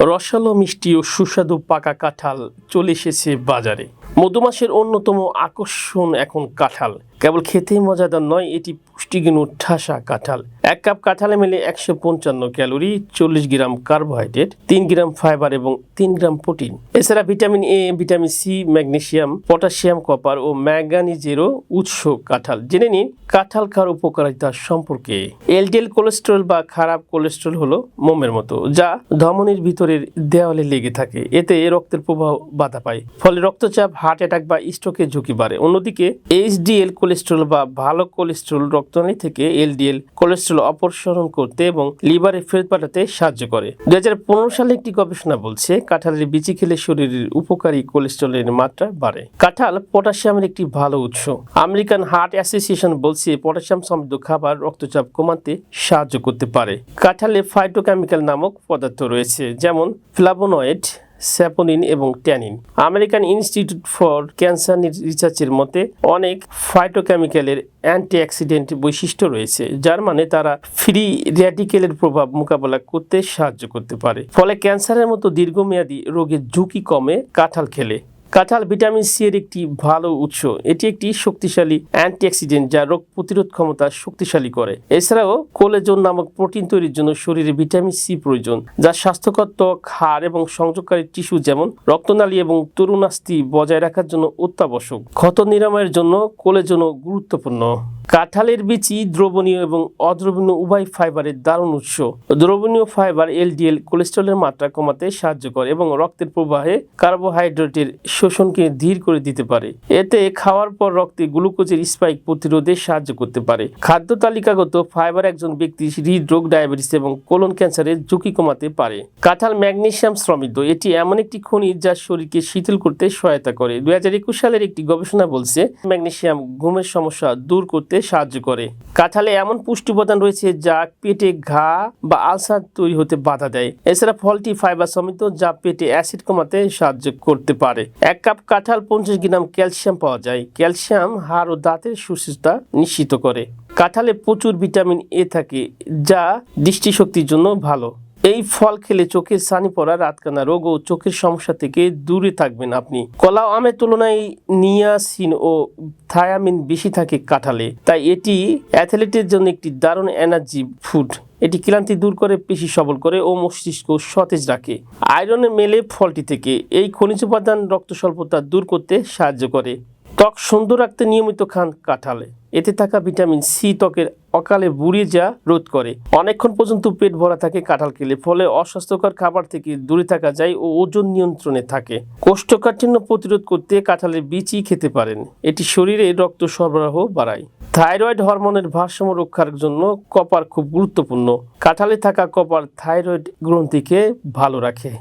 রসালো মিষ্টি ও সুস্বাদু পাকা কাঁঠাল চলে এসেছে বাজারে। মধুমাসের অন্যতম আকর্ষণ এখন কাঁঠাল। কেবল খেতেই মজাদার নয়, এটি পুষ্টিগুণ ঠাসা কাঁঠাল। এক কাপ কাঁঠালে মিলে একশো পঞ্চান্ন ক্যালোরি, চল্লিশ গ্রাম কার্বোহাইড্রেট, তিন গ্রাম ফাইবার এবং তিন গ্রাম প্রোটিন। এছাড়া vitamin A, vitamin C magnesium potassium, copper ও ম্যাঙ্গানিজেরও উৎস কাঁঠাল। জেনে নিন, কাঁঠাল খাওয়ার উপকারিতা সম্পর্কে। এলডিএল কোলেস্ট্রল বা খারাপ কোলেস্ট্রল হলো মোমের মতো, যা ধমনির ভিতরের দেওয়ালে লেগে থাকে। এতে রক্তের প্রবাহ বাধা পায়, ফলে রক্তচাপ, হার্ট অ্যাটাক বা স্ট্রোকের ঝুঁকি বাড়ে। অন্যদিকে, এইচডিএল কোলেস্ট্রল বা ভালো কোলেস্ট্রল রক্তনালী থেকে এলডিএল কোলেস্ট্রল অপসারণ করতে এবং লিভারে ফেরত পাঠাতে সাহায্য করে। দু সালে একটি গবেষণা বলছে, কাঁঠালের বিচি খেলে শরীরের উপকারী কোলেস্ট্রলের মাত্রা বাড়ে। কাঁঠাল পটাশিয়ামের একটি ভালো উৎস। আমেরিকান হার্ট অ্যাসোসিয়েশন বলছে, পটাশিয়াম সমৃদ্ধ খাবার রক্তচাপ কমাতে সাহায্য করতে পারে। কাঁঠালে ফাইটোকেমিক্যাল নামক পদার্থ রয়েছে, যেমন ফ্লাভোনয়েড স্যাপোনিন এবং tannin. American institute for cancer রিসার্চের মতে, অনেক ফাইটোকেমিক্যালের অ্যান্টিঅক্সিডেন্ট বৈশিষ্ট্য রয়েছে, যার মানে তারা ফ্রি র্যাডিক্যালের প্রভাব মোকাবেলা করতে সাহায্য করতে পারে। ফলে ক্যান্সারের মতো দীর্ঘমেয়াদী রোগের ঝুঁকি কমে, কাঁঠাল খেলে। কাঁঠাল ভিটামিন সি এর একটি ভালো উৎস। এটি একটি শক্তিশালী অ্যান্টিঅক্সিডেন্ট যা রোগ প্রতিরোধ ক্ষমতা শক্তিশালী করে। এছাড়াও কোলেজন নামক প্রোটিন তৈরির জন্য শরীরে ভিটামিন সি প্রয়োজন, যা স্বাস্থ্যকর ত্বক, হাড় এবং সংযোগকারী টিস্যু যেমন রক্তনালী এবং তরুণাস্থি বজায় রাখার জন্য অত্যাবশ্যক। ক্ষত নিরাময়ের জন্য কোলেজনও গুরুত্বপূর্ণ। কাঁঠালের বিচি, দ্রবণীয় এবং অদ্রবণীয় উভয় ফাইবারের দারুণ উৎস। দ্রবণীয় ফাইবার এলডিএল কোলেস্ট্রলের মাত্রা কমাতে সাহায্য করে এবং রক্তের প্রবাহে কার্বোহাইড্রেটের শোষণকে ধীর করে দিতে পারে। এতে খাওয়ার পর রক্তে গ্লুকোজের স্পাইক প্রতিরোধে সাহায্য করতে পারে। খাদ্য তালিকাগত ফাইবার একজন ব্যক্তি হৃদরোগ, ডায়াবেটিস এবং কোলন ক্যান্সারের ঝুঁকি কমাতে পারে। কাঁঠাল ম্যাগনেসিয়াম সমৃদ্ধ। এটি এমন একটি খনিজ যা শরীরকে শীতল করতে সহায়তা করে। দুই হাজার একুশ সালের একটি গবেষণা বলছে, ম্যাগনেশিয়াম ঘুমের সমস্যা দূর করতে সাহায্য করে। কাঁঠালে এমন পুষ্টি উপাদান রয়েছে যা পেটে ঘা বা আলসার তৈরি হতে বাধা দেয়। এছাড়া ফলটি ফাইবার সমৃদ্ধ যা পেটে অ্যাসিড কমাতে সাহায্য করতে পারে। এক কাপ কাঁঠাল পঞ্চাশ গ্রাম ক্যালসিয়াম পাওয়া যায়। ক্যালসিয়াম, হাড় ও দাঁতের সুস্থতা নিশ্চিত করে। কাঁঠালে প্রচুর ভিটামিন এ থাকে যা দৃষ্টিশক্তির জন্য ভালো। এই ফল খেলে চোখের সানি পড়া, রাতকানা রোগ ও চোখের সমস্যা থেকে দূরে থাকবেন আপনি। কলা আমের তুলনায় নিয়াসিন ও থায়ামিন বেশি থাকে কাঁঠালে। তাই এটি অ্যাথলেটের জন্য একটি দারুণ এনার্জি ফুড। এটি ক্লান্তি দূর করে, পেশি সবল করে ও মস্তিষ্ক সতেজ রাখে। আয়রনে মেলে ফলটি থেকে। এই খনিজ উপাদান রক্ত স্বল্পতা দূর করতে সাহায্য করে। ত্বক সুন্দর রাখতে নিয়মিত খান কাঁঠালে। এতে থাকা ভিটামিন সি ত্বকের অকালে বুড়িয়ে যা রোধ করে। অনেকক্ষণ পর্যন্ত পেট ভরা থাকে কাঁঠাল খেলে, ফলে অস্বাস্থ্যকর খাবার থেকে দূরে থাকা যায় ও ওজন নিয়ন্ত্রণে থাকে। কোষ্ঠকাঠিন্য প্রতিরোধ করতে কাঁঠালের বীজই খেতে পারেন। এটি শরীরে রক্ত সরবরাহ বাড়ায়। থাইরয়েড হরমোনের ভারসাম্য রক্ষার জন্য কপার খুব গুরুত্বপূর্ণ। কাঁঠালে থাকা কপার থাইরয়েড গ্রন্থিকে ভালো রাখে।